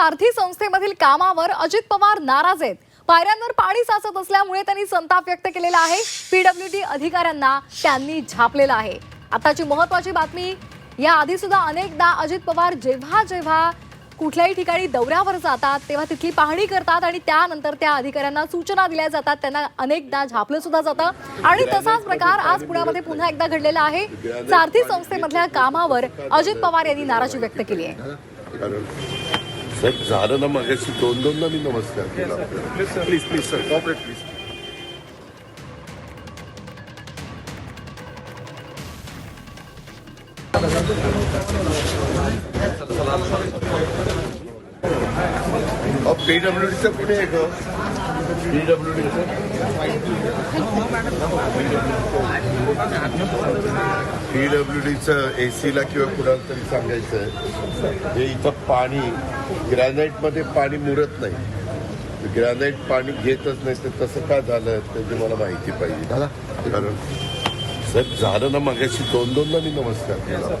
सारथी संस्थेमधील कामावर अजित पवार नाराज आहेत. पायऱ्यांवर पाणी साचत असल्यामुळे त्यांनी संताप व्यक्त केलेला आहे. पीडब्ल्यूडी अधिकाऱ्यांना त्यांनी झापलेलं आहे. आताची महत्वाची बातमी या आधी सुद्धा अनेकदा अजित पवार जेव्हा जेव्हा कुठल्याही ठिकाणी दौऱ्यावर जातात तेव्हा तिथली पाहणी करतात आणि त्यानंतर त्या अधिकाऱ्यांना सूचना दिल्या जातात. त्यांना अनेकदा झापलं सुद्धा जातं. आणि तसाच प्रकार आज पुण्यामध्ये पुन्हा एकदा घडलेला आहे. सारथी संस्थेमधल्या कामावर अजित पवार यांनी नाराजी व्यक्त केली आहे. कारण साहेब झालं ना मागाशी दोन दोनदा मी नमस्कार केला please please sir cooperate please पीडब्ल्यूडीचं कुठे आहे ग पीडब्ल्यूडीचं एसीला किंवा कुणाला तरी सांगायचं हे इथं पाणी ग्रॅनाईटमध्ये पाणी मुरत नाही. ग्रॅनाईट पाणी घेतच नाही तर तसं का झालं त्याची मला माहिती पाहिजे. कारण साहेब झालं ना मागाशी दोन दोनदा मी नमस्कार केला.